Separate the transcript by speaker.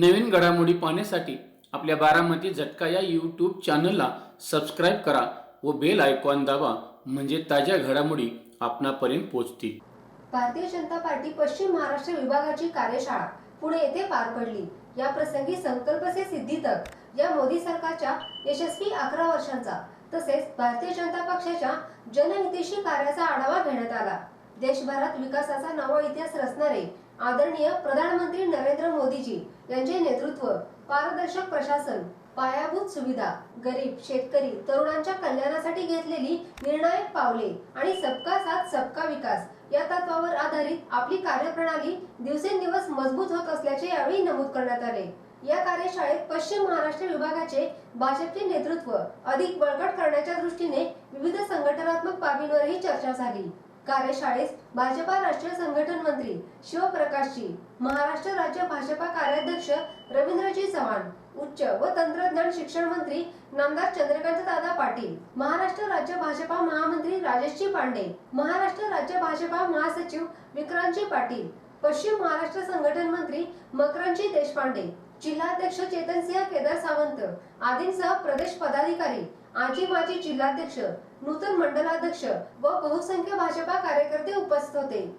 Speaker 1: नवीन घडामोडी पाहण्यासाठी आपल्या बारामती झटका या यूट्यूब चॅनलला सबस्क्राईब करा व बेल आयकॉन दाबा म्हणजे ताज्या घडामोडी आपणापर्यंत पोहोचतील.
Speaker 2: भारतीय जनता पार्टी पश्चिम महाराष्ट्र विभागाची कार्यशाळा पुणे येथे पार पडली. या प्रसंगी संकल्प से सिद्धी तक या मोदी सरकारच्या यशस्वी अकरा वर्षांचा तसेच भारतीय जनता पक्षाच्या जनहितेशी कार्याचा आढावा घेण्यात आला. देशभरात विकासाचा नवा इतिहास रचणारे आदरणीय प्रधानमंत्री नरेंद्र मोदीजी यांचे नेतृत्व पारदर्शक प्रशासन पायाभूत सुविधा गरीब शेतकरी तरुणांच्या कल्याणासाठी घेतलेली निर्णायक पावले आणि सबका साथ सबका विकास या तत्वावर आधारित आपली कार्यप्रणाली दिवसेंदिवस मजबूत होत असल्याचे यावेळी नमूद करण्यात आले. या कार्यशाळेत पश्चिम महाराष्ट्र विभागाचे भाजपचे नेतृत्व अधिक बळकट करण्याच्या दृष्टीने विविध संघटनात्मक बाबींवरही चर्चा झाली. कार्यशाळेस भाजपा राष्ट्रीय संघटन मंत्री शिवप्रकाशजी महाराष्ट्र राज्य भाजपा कार्याध्यक्ष रवींद्रजी चव्हाण उच्च व तंत्रज्ञान शिक्षण मंत्री नामदार चंद्रकांत दादा पाटील महाराष्ट्र राज्य भाजपा महामंत्री राजेशजी पांडे महाराष्ट्र राज्य भाजपा महासचिव विक्रांतजी पाटील पश्चिम महाराष्ट्र संघटन मंत्री मकरंजी देशपांडे जिल्हाध्यक्ष चेतनसिंह केदार सावंत आदींसह प्रदेश पदाधिकारी आजी माजी जिल्हाध्यक्ष नूतन मंडलाध्यक्ष व बहुसंख्य भाजपा कार्यकर्ते उपस्थित होते.